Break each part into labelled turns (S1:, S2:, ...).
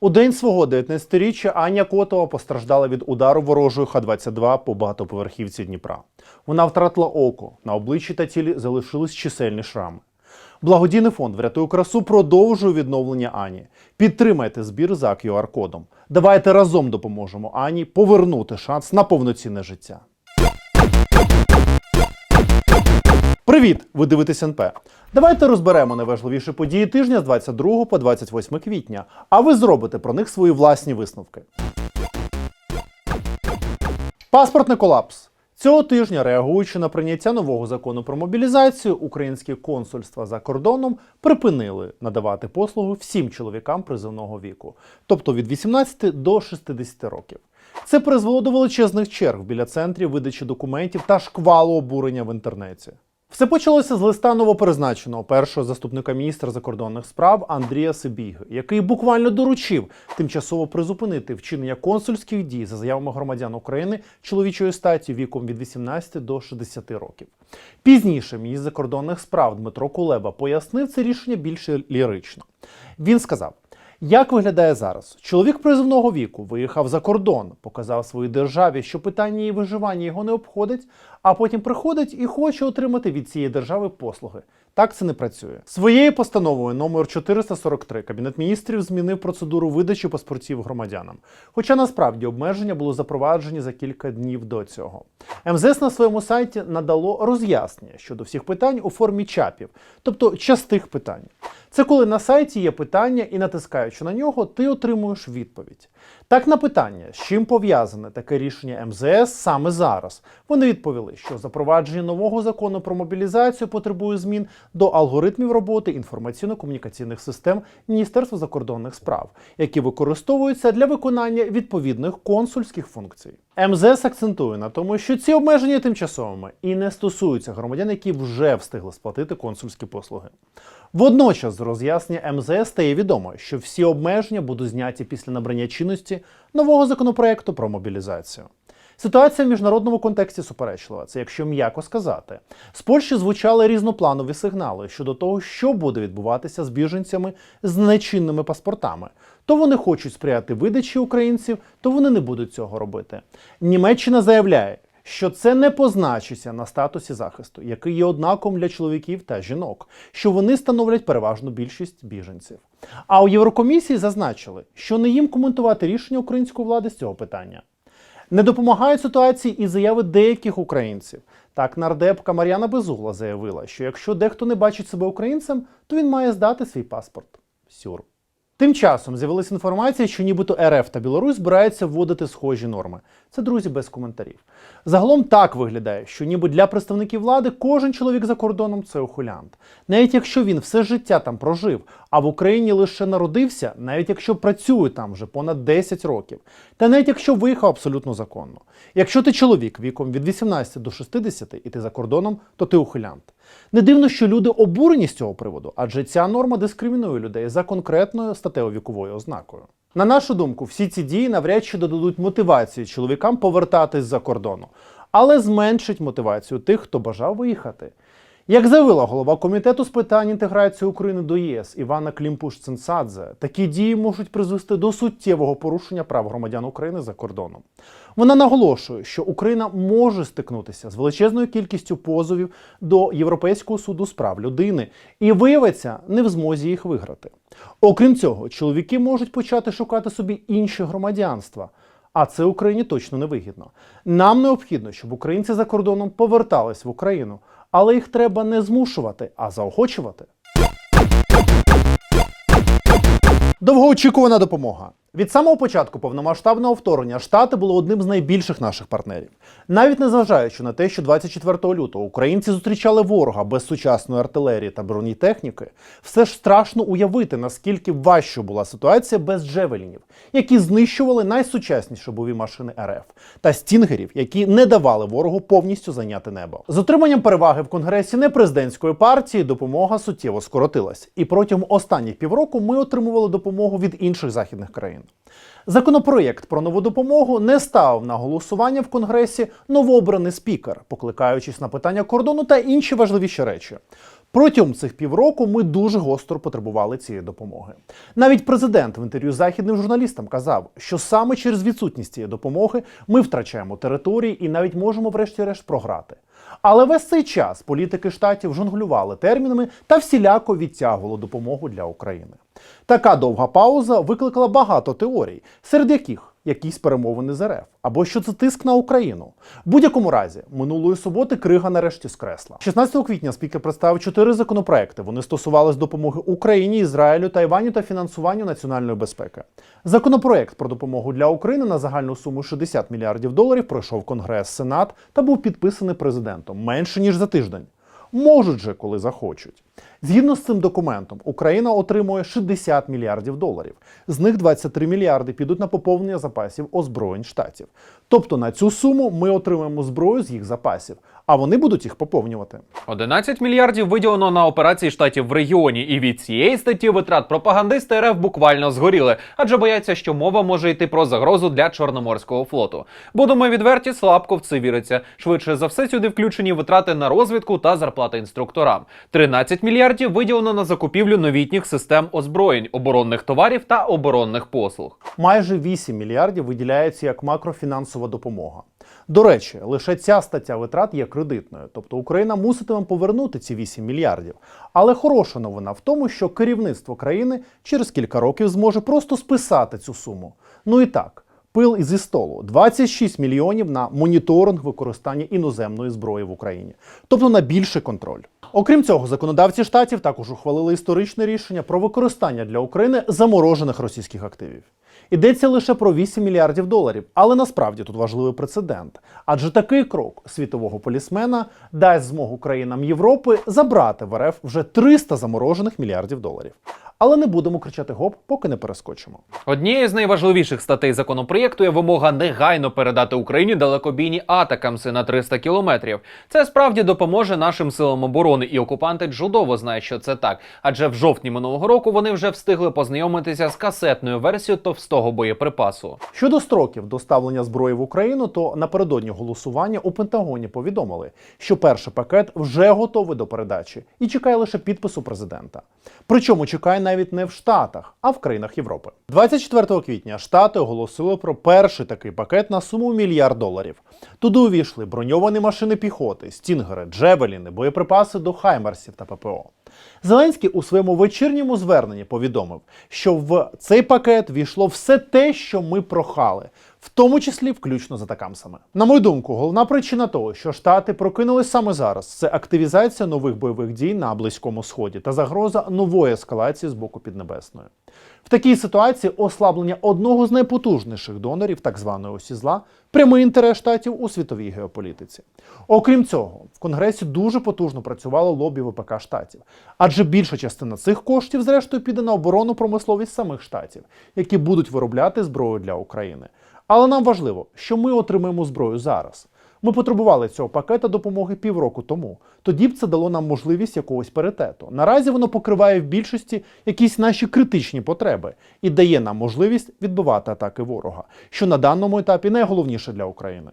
S1: У день свого 19-річчя Аня Котова постраждала від удару ворожої Х-22 по багатоповерхівці Дніпра. Вона втратила око, на обличчі та тілі залишились чисельні шрами. Благодійний фонд «Врятуй красу продовжує відновлення Ані. Підтримайте збір за QR-кодом. Давайте разом допоможемо Ані повернути шанс на повноцінне життя. Привіт! Ви дивитесь НП. Давайте розберемо найважливіші події тижня з 22 по 28 квітня, а ви зробите про них свої власні висновки. Паспортний колапс. Цього тижня, реагуючи на прийняття нового закону про мобілізацію, українські консульства за кордоном припинили надавати послуги всім чоловікам призовного віку, тобто від 18 до 60 років. Це призвело до величезних черг біля центрів видачі документів та шквалу обурення в інтернеті. Все почалося з листа новопризначеного першого заступника міністра закордонних справ Андрія Сибіги, який буквально доручив тимчасово призупинити вчинення консульських дій за заявами громадян України чоловічої статі віком від 18 до 60 років. Пізніше міністр закордонних справ Дмитро Кулеба пояснив це рішення більш лірично. Він сказав. Як виглядає зараз? Чоловік призовного віку виїхав за кордон, показав своїй державі, що питання її виживання його не обходить, а потім приходить і хоче отримати від цієї держави послуги. Так це не працює. Своєю постановою номер 443 Кабінет міністрів змінив процедуру видачі паспортів громадянам. Хоча насправді обмеження було запроваджені за кілька днів до цього. МЗС на своєму сайті надало роз'яснення щодо всіх питань у формі чапів, тобто частих питань. Це коли на сайті є питання, і натискаючи на нього, ти отримуєш відповідь. Так на питання, з чим пов'язане таке рішення МЗС саме зараз, вони відповіли, що запровадження нового закону про мобілізацію потребує змін до алгоритмів роботи інформаційно-комунікаційних систем Міністерства закордонних справ, які використовуються для виконання відповідних консульських функцій. МЗС акцентує на тому, що ці обмеження тимчасовими і не стосуються громадян, які вже встигли сплатити консульські послуги. Водночас з роз'яснення МЗС стає відомо, що всі обмеження будуть зняті після набрання чинності нового законопроекту про мобілізацію. Ситуація в міжнародному контексті суперечлива, це якщо м'яко сказати. З Польщі звучали різнопланові сигнали щодо того, що буде відбуватися з біженцями з нечинними паспортами. То вони хочуть сприяти видачі українців, то вони не будуть цього робити. Німеччина заявляє, що це не позначиться на статусі захисту, який є однаковим для чоловіків та жінок, що вони становлять переважну більшість біженців. А у Єврокомісії зазначили, що не їм коментувати рішення української влади з цього питання. Не допомагають ситуації і заяви деяких українців. Так, нардепка Мар'яна Безугла заявила, що якщо дехто не бачить себе українцем, то він має здати свій паспорт. Сюр. Тим часом з'явилася інформація, що нібито РФ та Білорусь збираються вводити схожі норми. Це друзі без коментарів. Загалом так виглядає, що ніби для представників влади кожен чоловік за кордоном це ухилянт. Навіть якщо він все життя там прожив, а в Україні лише народився, навіть якщо працює там вже понад 10 років, та навіть якщо виїхав абсолютно законно. Якщо ти чоловік віком від 18 до 60 і ти за кордоном, то ти ухилянт. Не дивно, що люди обурені з цього приводу, адже ця норма дискримінує людей за конкретною статево-віковою ознакою. На нашу думку, всі ці дії навряд чи додадуть мотивації чоловікам повертатись за кордону, але зменшить мотивацію тих, хто бажав виїхати. Як заявила голова комітету з питань інтеграції України до ЄС Івана Клімпуш-Цинцадзе, такі дії можуть призвести до суттєвого порушення прав громадян України за кордоном. Вона наголошує, що Україна може стикнутися з величезною кількістю позовів до Європейського суду з прав людини і виявиться не в змозі їх виграти. Окрім цього, чоловіки можуть почати шукати собі інші громадянства. А це Україні точно не вигідно. Нам необхідно, щоб українці за кордоном повертались в Україну, але їх треба не змушувати, а заохочувати. Довгоочікувана допомога. Від самого початку повномасштабного вторгнення Штати були одним з найбільших наших партнерів. Навіть незважаючи на те, що 24 лютого українці зустрічали ворога без сучасної артилерії та бронетехніки, все ж страшно уявити, наскільки важчою була ситуація без джевелінів, які знищували найсучасніші бойові машини РФ, та стінгерів, які не давали ворогу повністю зайняти небо. З отриманням переваги в конгресі непрезидентської партії допомога суттєво скоротилась, і протягом останніх півроку ми отримували допомогу від інших західних країн. Законопроєкт про нову допомогу не ставив на голосування в Конгресі новообраний спікер, покликаючись на питання кордону та інші важливіші речі. Протягом цих півроку ми дуже гостро потребували цієї допомоги. Навіть президент в інтерв'ю західним журналістам казав, що саме через відсутність цієї допомоги ми втрачаємо території і навіть можемо, врешті-решт, програти. Але весь цей час політики штатів жонглювали термінами та всіляко відтягували допомогу для України. Така довга пауза викликала багато теорій, серед яких якісь перемовини з РФ, або що це тиск на Україну. В будь-якому разі, минулої суботи Крига нарешті скресла. 16 квітня спікер представив чотири законопроекти. Вони стосувались допомоги Україні, Ізраїлю, Тайваню та фінансуванню національної безпеки. Законопроект про допомогу для України на загальну суму 60 мільярдів доларів пройшов Конгрес, Сенат та був підписаний президентом менше ніж за тиждень. Можуть же, коли захочуть. Згідно з цим документом, Україна отримує 60 мільярдів доларів. З них 23 мільярди підуть на поповнення запасів озброєнь штатів. Тобто на цю суму ми отримаємо зброю з їх запасів, а вони будуть їх поповнювати.
S2: 11 мільярдів виділено на операції штатів в регіоні, і від цієї статті витрат пропагандисти РФ буквально згоріли, адже бояться, що мова може йти про загрозу для Чорноморського флоту. Будемо відверті, слабко в це віриться. Швидше за все, сюди включені витрати на розвідку та зарплати інструкторам. 13 мільярдів виділено на закупівлю новітніх систем озброєнь, оборонних товарів та оборонних послуг.
S1: Майже 8 мільярдів виділяється як макрофінансова допомога. До речі, лише ця стаття витрат є кредитною, тобто Україна муситиме повернути ці 8 мільярдів. Але хороша новина в тому, що керівництво країни через кілька років зможе просто списати цю суму. Ну і так. Пил зі столу 26 мільйонів на моніторинг використання іноземної зброї в Україні, тобто на більший контроль. Окрім цього, законодавці штатів також ухвалили історичне рішення про використання для України заморожених російських активів. Йдеться лише про 8 мільярдів доларів, але насправді тут важливий прецедент. Адже такий крок світового полісмена дасть змогу країнам Європи забрати в РФ вже 300 заморожених мільярдів доларів. Але не будемо кричати гоп, поки не перескочимо.
S2: Однією з найважливіших статей законопроєкту є вимога негайно передати Україні далекобійні атакамси на 300 кілометрів. Це справді допоможе нашим силам оборони, і окупанти чудово знають, що це так. Адже в жовтні минулого року вони вже встигли познайомитися з касетною версією товстого боєприпасу.
S1: Щодо строків доставлення зброї в Україну, то напередодні голосування у Пентагоні повідомили, що перший пакет вже готовий до передачі і чекає лише підпису президента. Причому чекає навіть не в Штатах, а в країнах Європи. 24 квітня Штати оголосили про перший такий пакет на суму мільярд доларів. Туди увійшли броньовані машини піхоти, стінгери, джевеліни, боєприпаси до хаймерсів та ППО. Зеленський у своєму вечірньому зверненні повідомив, що в цей пакет війшло все те, що ми прохали, в тому числі включно з атакамсами. На мою думку, головна причина того, що штати прокинулись саме зараз, це активізація нових бойових дій на близькому сході та загроза нової ескалації з боку Піднебесної. В такій ситуації ослаблення одного з найпотужніших донорів так званої осі зла прямий інтерес штатів у світовій геополітиці. Окрім цього, в Конгресі дуже потужно працювало лобі ВПК штатів, адже більша частина цих коштів, зрештою, піде на оборонну промисловість самих штатів, які будуть виробляти зброю для України. Але нам важливо, що ми отримаємо зброю зараз. Ми потребували цього пакета допомоги півроку тому. Тоді б це дало нам можливість якогось паритету. Наразі воно покриває в більшості якісь наші критичні потреби і дає нам можливість відбивати атаки ворога, що на даному етапі найголовніше для України.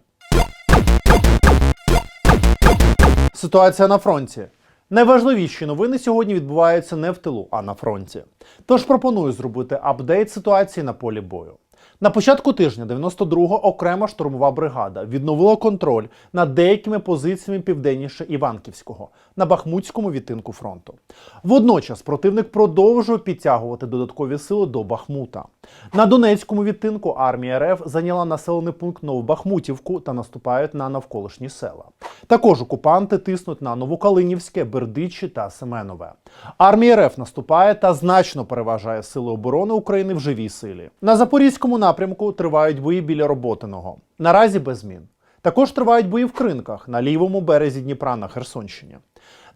S1: Ситуація на фронті. Найважливіші новини сьогодні відбуваються не в тилу, а на фронті. Тож пропоную зробити апдейт ситуації на полі бою. На початку тижня 92-го окрема штурмова бригада відновила контроль над деякими позиціями південніше Іванківського на Бахмутському відтинку фронту. Водночас противник продовжує підтягувати додаткові сили до Бахмута. На Донецькому відтинку армія РФ зайняла населений пункт Новобахмутівку та наступають на навколишні села. Також окупанти тиснуть на Новокалинівське, Бердичі та Семенове. Армія РФ наступає та значно переважає сили оборони України в живій силі. На Запорізькому напрямку тривають бої біля Роботиного. Наразі без змін. Також тривають бої в кринках на лівому березі Дніпра на Херсонщині.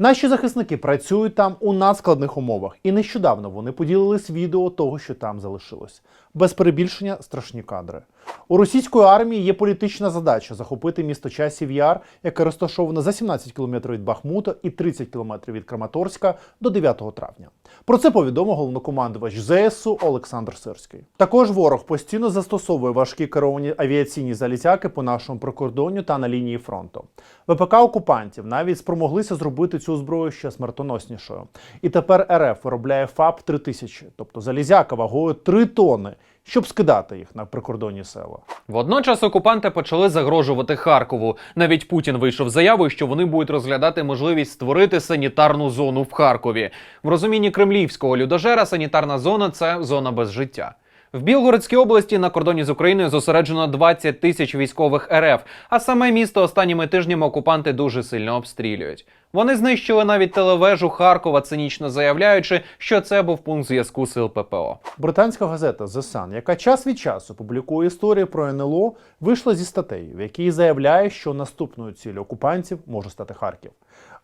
S1: Наші захисники працюють там у надскладних умовах, і нещодавно вони поділились відео того, що там залишилось. Без перебільшення страшні кадри. У російської армії є політична задача захопити місто Часів Яр, яке розташоване за 17 кілометрів від Бахмута і 30 кілометрів від Краматорська до 9 травня. Про це повідомив головнокомандувач ЗСУ Олександр Сирський. Також ворог постійно застосовує важкі керовані авіаційні залізяки по нашому прикордонню та на лінії фронту. ВПК окупантів навіть спромоглися зробити цю зброю ще смертоноснішою. І тепер РФ виробляє ФАП 3000, тобто залізяка вагою 3 тонни, щоб скидати їх на прикордонні села.
S2: Водночас окупанти почали загрожувати Харкову. Навіть Путін вийшов заявою, що вони будуть розглядати можливість створити санітарну зону в Харкові. В розумінні кремлівського людожера санітарна зона це зона без життя. В Білгородській області на кордоні з Україною зосереджено 20 тисяч військових РФ, а саме місто останніми тижнями окупанти дуже сильно обстрілюють. Вони знищили навіть телевежу Харкова, цинічно заявляючи, що це був пункт зв'язку сил ППО.
S1: Британська газета The Sun, яка час від часу публікує історії про НЛО, вийшла зі статтею, в якій заявляє, що наступною ціллю окупантів може стати Харків.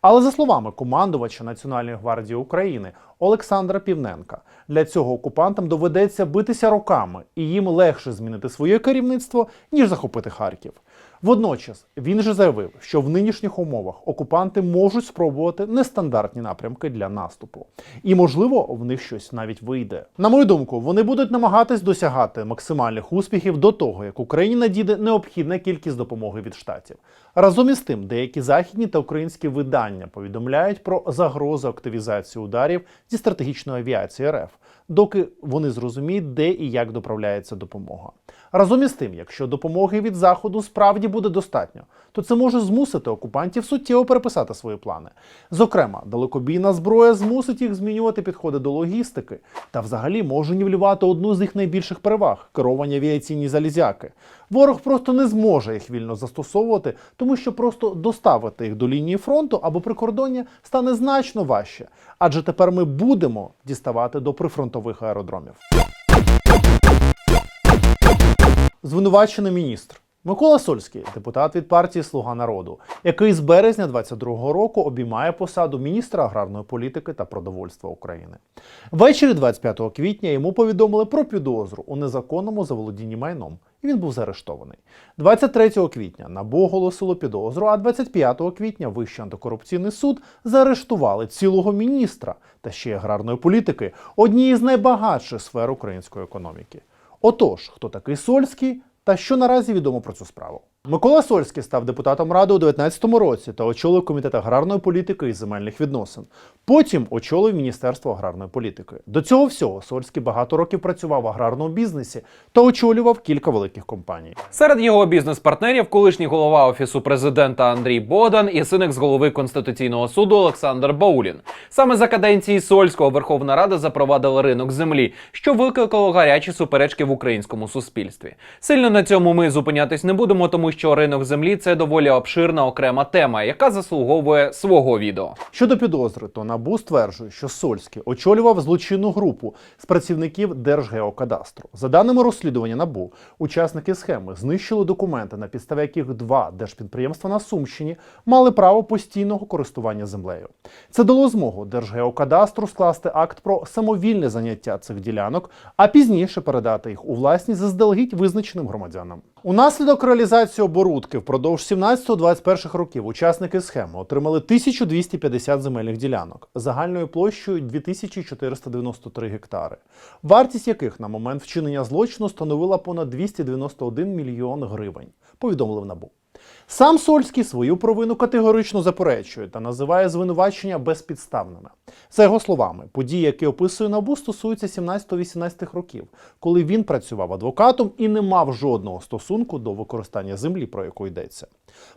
S1: Але за словами командувача Національної гвардії України Олександра Півненка, для цього окупантам доведеться битися роками, і їм легше змінити своє керівництво, ніж захопити Харків. Водночас він же заявив, що в нинішніх умовах окупанти можуть спробувати нестандартні напрямки для наступу, і можливо в них щось навіть вийде. На мою думку, вони будуть намагатись досягати максимальних успіхів до того, як Україні надійде необхідна кількість допомоги від штатів. Разом із тим, деякі західні та українські видання повідомляють про загрозу активізації ударів зі стратегічної авіації РФ, доки вони зрозуміють, де і як доправляється допомога. Разом із тим, якщо допомоги від заходу справді буде достатньо, то це може змусити окупантів суттєво переписати свої плани. Зокрема, далекобійна зброя змусить їх змінювати підходи до логістики та взагалі може нівелювати одну з їх найбільших переваг керовані авіаційні залізяки. Ворог просто не зможе їх вільно застосовувати, тому що просто доставити їх до лінії фронту або прикордоння стане значно важче, адже тепер ми будемо діставати до прифронтових аеродромів. Звинувачений міністр. Микола Сольський, депутат від партії Слуга народу, який з березня 22-го року обіймає посаду міністра аграрної політики та продовольства України. Ввечері 25 квітня йому повідомили про підозру у незаконному заволодінні майном, і він був заарештований. 23 квітня НАБУ оголосило підозру, а 25 квітня Вищий антикорупційний суд заарештували цілого міністра та ще й аграрної політики, однієї з найбагатших сфер української економіки. Отож, хто такий Сольський та що наразі відомо про цю справу? Микола Сольський став депутатом ради у 2019 році та очолив комітет аграрної політики і земельних відносин. Потім очолив Міністерство аграрної політики. До цього всього Сольський багато років працював в аграрному бізнесі та очолював кілька великих компаній.
S2: Серед його бізнес-партнерів колишній голова офісу президента Андрій Богдан і син з голови Конституційного суду Олександр Баулін. Саме за каденції Сольського Верховна Рада запровадила ринок землі, що викликало гарячі суперечки в українському суспільстві. Сильно на цьому ми зупинятись не будемо, тому що ринок землі це доволі обширна окрема тема, яка заслуговує свого відео.
S1: Щодо підозри, то НАБУ стверджує, що Сольський очолював злочинну групу з працівників Держгеокадастру. За даними розслідування НАБУ, учасники схеми знищили документи, на підставі яких два держпідприємства на Сумщині мали право постійного користування землею. Це дало змогу Держгеокадастру скласти акт про самовільне заняття цих ділянок, а пізніше передати їх у власність заздалегідь визначеним громадянам. Унаслідок реалізації оборудки впродовж 17-21 років учасники схеми отримали 1250 земельних ділянок загальною площею 2493 гектари, вартість яких на момент вчинення злочину становила понад 291 мільйон гривень, повідомили в НАБУ. Сам Сольський свою провину категорично заперечує та називає звинувачення безпідставними. За його словами, події, які описує НАБУ, стосуються 17-18 років, коли він працював адвокатом і не мав жодного стосунку до використання землі, про яку йдеться.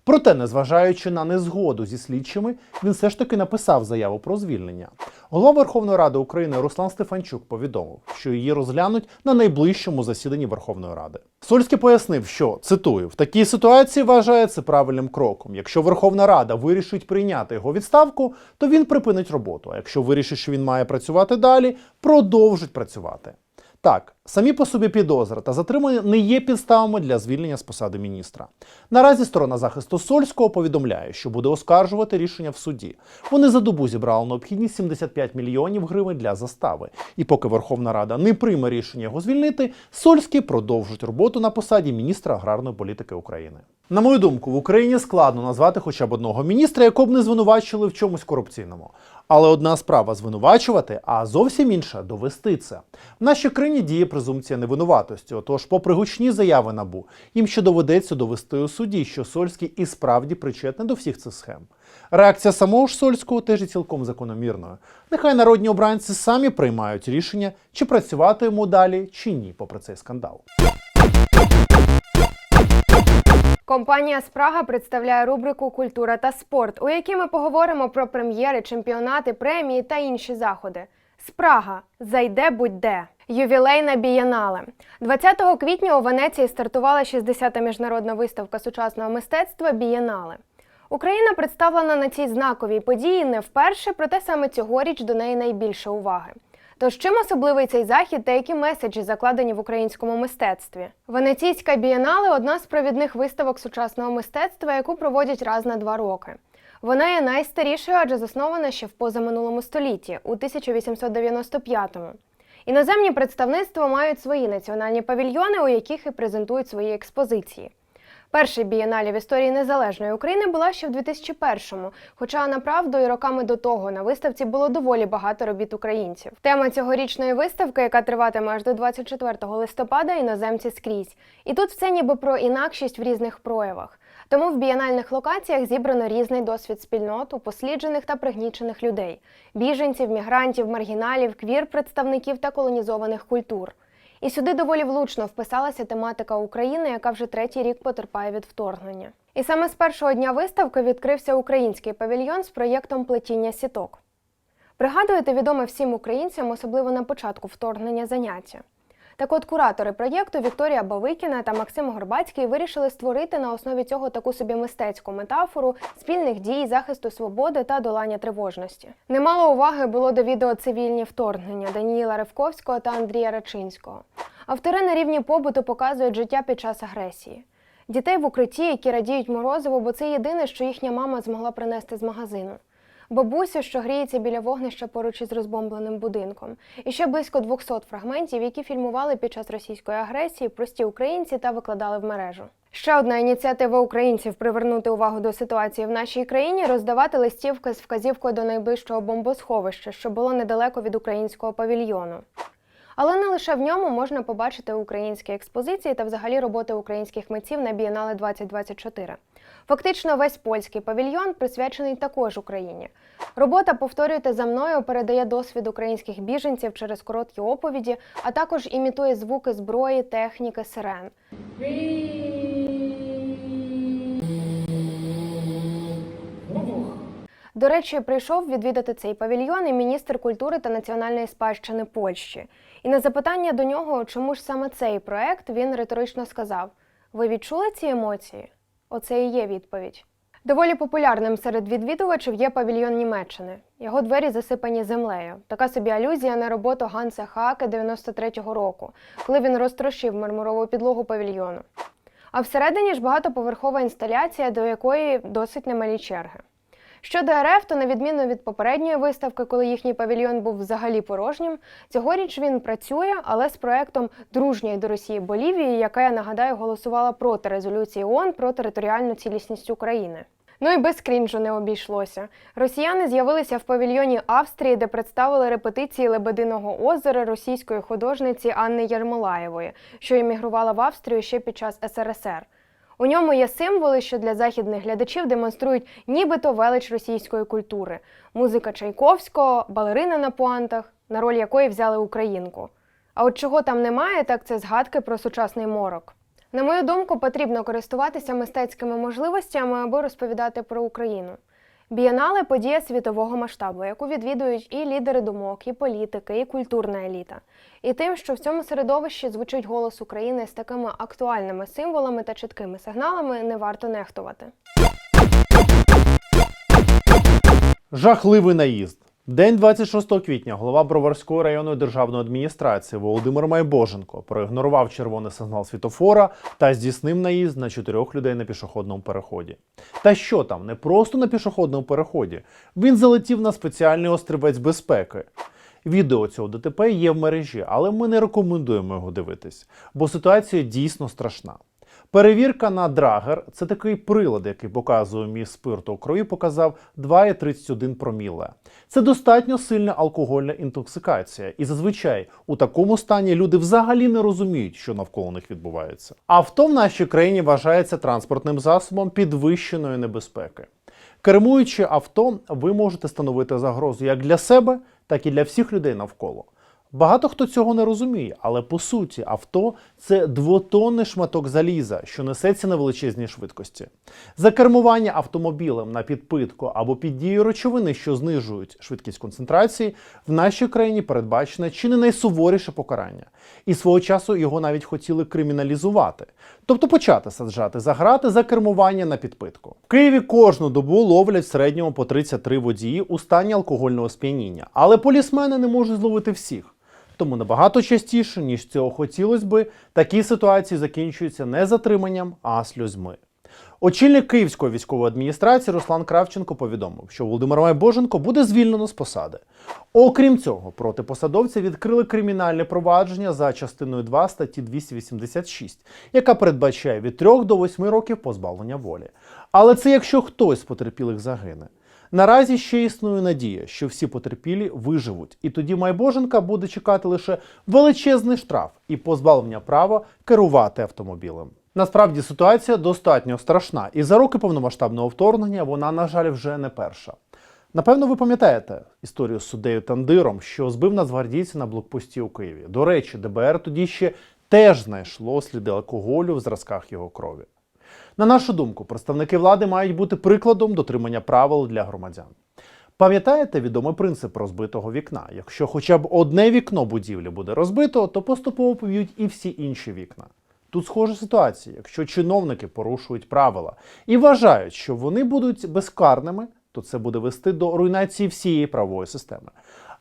S1: Проте, незважаючи на незгоду зі слідчими, він все ж таки написав заяву про звільнення. Голова Верховної Ради України Руслан Стефанчук повідомив, що її розглянуть на найближчому засіданні Верховної Ради. Сольський пояснив, що цитую: в такій ситуації вважає це правильним кроком. Якщо Верховна Рада вирішить прийняти його відставку, то він припинить роботу. А якщо вирішить, що він має працювати далі, продовжить працювати. Так, Самі по собі підозри та затримання не є підставами для звільнення з посади міністра. Наразі сторона захисту Сольського повідомляє, що буде оскаржувати рішення в суді. Вони за добу зібрали необхідні 75 мільйонів гривень для застави. І поки Верховна Рада не прийме рішення його звільнити, Сольський продовжить роботу на посаді міністра аграрної політики України. На мою думку, в Україні складно назвати хоча б одного міністра, якого б не звинувачили в чомусь корупційному. Але одна справа звинувачувати, а зовсім інша довести це. В нашій країні діє презумпція невинуватості. Отож, попри гучні заяви набу, їм ще доведеться довести у суді, що Сольський і справді причетний до всіх цих схем. Реакція самого ж Сольського теж цілком закономірною. Нехай народні обранці самі приймають рішення, чи працювати йому далі, чи ні, попри цей скандал.
S3: Компанія Спрага представляє рубрику Культура та спорт, у якій ми поговоримо про прем'єри, чемпіонати, премії та інші заходи. Спрага зайде будь-де. Ювілейна бієнале 20 квітня у Венеції стартувала 60-та міжнародна виставка сучасного мистецтва Бієнале. Україна представлена на цій знаковій події не вперше, проте саме цьогоріч до неї найбільше уваги. Тож чим особливий цей захід та які меседжі закладені в українському мистецтві? Венеційська бієнале одна з провідних виставок сучасного мистецтва, яку проводять раз на два роки. Вона є найстарішою, адже заснована ще в позаминулому столітті, у 1895-му. Іноземні представництва мають свої національні павільйони, у яких і презентують свої експозиції. Перший бієнале в історії незалежної України була ще в 2001-му, хоча направду і роками до того на виставці було доволі багато робіт українців. Тема цьогорічної виставки, яка триватиме аж до 24 листопада, іноземці скрізь. І тут все ніби про інакшість в різних проявах. Тому в бієнальних локаціях зібрано різний досвід спільнот, упосліджених та пригнічених людей: біженців, мігрантів, маргіналів, квір-представників та колонізованих культур. І сюди доволі влучно вписалася тематика України, яка вже третій рік потерпає від вторгнення. І саме з першого дня виставки відкрився український павільйон з проєктом плетіння сіток. Пригадуєте відоме всім українцям, особливо на початку вторгнення заняття. Так от куратори проєкту Вікторія Бавикіна та Максим Горбацький вирішили створити на основі цього таку собі мистецьку метафору спільних дій, захисту свободи та долання тривожності. Немало уваги було до відео цивільні вторгнення Даніїла Ревковського та Андрія Рачинського. Автори на рівні побуту показують життя під час агресії. Дітей в укритті, які радіють морозиво, бо це єдине, що їхня мама змогла принести з магазину. Бабусю, що гріється біля вогнища поруч із розбомбленим будинком, і ще близько 200 фрагментів, які фільмували під час російської агресії прості українці та викладали в мережу. Ще одна ініціатива українців привернути увагу до ситуації в нашій країні роздавати листівки з вказівкою до найближчого бомбосховища, що було недалеко від українського павільйону. Але не лише в ньому можна побачити українські експозиції та взагалі роботи українських митців на Бієнале 2024. Фактично, весь польський павільйон присвячений також Україні. Робота повторюйте за мною передає досвід українських біженців через короткі оповіді, а також імітує звуки зброї, техніки, сирен. До речі, прийшов відвідати цей павільйон і міністр культури та національної спадщини Польщі. І на запитання до нього, чому ж саме цей проект, він риторично сказав: Ви відчули ці емоції? Оце і є відповідь. Доволі популярним серед відвідувачів є павільйон Німеччини. Його двері засипані землею. Така собі алюзія на роботу Ганса Хааке 93-го року, коли він розтрощив мармурову підлогу павільйону. А всередині ж багатоповерхова інсталяція, до якої досить немалі черги. Щодо РФ, то на відміну від попередньої виставки, коли їхній павільйон був взагалі порожнім, цьогоріч він працює, але з проектом дружньої до Росії Болівії, яка я нагадаю голосувала проти резолюції ООН про територіальну цілісність України. Ну і без крінжу не обійшлося. Росіяни з'явилися в павільйоні Австрії, де представили репетиції Лебединого озера російської художниці Анни Єрмолаєвої, що емігрувала в Австрію ще під час СРСР. У ньому є символи, що для західних глядачів демонструють нібито велич російської культури: музика Чайковського, балерина на пуантах, на роль якої взяли українку. А от чого там немає, так це згадки про сучасний морок. На мою думку, потрібно користуватися мистецькими можливостями, аби розповідати про Україну. Бієнале подія світового масштабу, яку відвідують і лідери думок, і політики, і культурна еліта. І тим, що в цьому середовищі звучить голос України з такими актуальними символами та чіткими сигналами, не варто нехтувати.
S1: Жахливий наїзд. День 26 квітня голова Броварської районної державної адміністрації Володимир Майбоженко проігнорував червоний сигнал світофора та здійснив наїзд на чотирьох людей на пішохідному переході. Та що там, не просто на пішохідному переході. Він залетів на спеціальний острівець безпеки. Відео цього ДТП є в мережі, але ми не рекомендуємо його дивитись, бо ситуація дійсно страшна. Перевірка на драгер це такий прилад, який показує міст спирту у крові, показав 2,31 проміле. Це достатньо сильна алкогольна інтоксикація, і зазвичай у такому стані люди взагалі не розуміють, що навколо них відбувається. Авто в нашій країні вважається транспортним засобом підвищеної небезпеки. Кермуючи авто, ви можете становити загрозу як для себе, так і для всіх людей навколо. Багато хто цього не розуміє, але по суті авто це двотонний шматок заліза, що несеться на величезній швидкості. За кермування автомобілем на підпитку або під дією речовини, що знижують швидкість концентрації, в нашій країні передбачене чи не найсуворіше покарання. І свого часу його навіть хотіли криміналізувати, тобто почати саджати за грати за кермування на підпитку. В Києві кожну добу ловлять в середньому по 33 водії у стані алкогольного сп'яніння, але полісмени не можуть зловити всіх. Тому набагато частіше, ніж цього хотілося би, такі ситуації закінчуються не затриманням, а сльозьми. Очільник Київської військової адміністрації Руслан Кравченко повідомив, що Володимир Майбоженко буде звільнено з посади. Окрім цього, проти посадовця відкрили кримінальне провадження за частиною 2 статті 286, яка передбачає від 3 до 8 років позбавлення волі. Але це якщо хтось з потерпілих загине. Наразі ще існує надія, що всі потерпілі виживуть, і тоді Майбоженка буде чекати лише величезний штраф і позбавлення права керувати автомобілем. Насправді ситуація достатньо страшна, і за роки повномасштабного вторгнення вона, на жаль, вже не перша. Напевно, ви пам'ятаєте історію з суддею Тандиром, що збив нацгвардійця на блокпості у Києві. До речі, ДБР тоді ще теж знайшло сліди алкоголю в зразках його крові. На нашу думку, представники влади мають бути прикладом дотримання правил для громадян. Пам'ятаєте відомий принцип розбитого вікна? Якщо хоча б одне вікно будівлі буде розбито, то поступово поб'ють і всі інші вікна. Тут схожа ситуація, якщо чиновники порушують правила і вважають, що вони будуть безкарними, то це буде вести до руйнації всієї правової системи.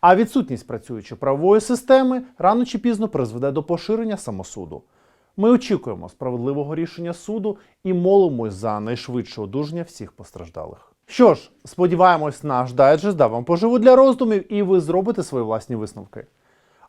S1: А відсутність працюючої правової системи рано чи пізно призведе до поширення самосуду. Ми очікуємо справедливого рішення суду і молимось за найшвидше одужання всіх постраждалих. Що ж, сподіваємось, наш дайджест дав вам поживу для роздумів, і ви зробите свої власні висновки.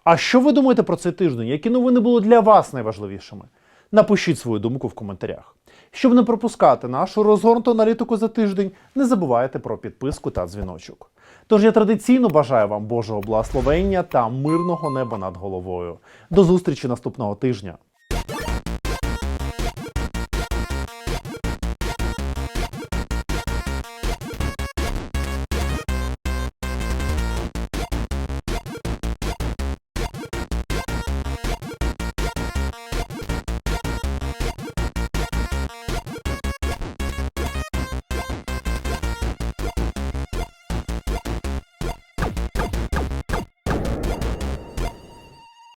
S1: А що ви думаєте про цей тиждень? Які новини були для вас найважливішими? Напишіть свою думку в коментарях. Щоб не пропускати нашу розгорнуту аналітику за тиждень, не забувайте про підписку та дзвіночок. Тож я традиційно бажаю вам Божого благословення та мирного неба над головою. До зустрічі наступного тижня.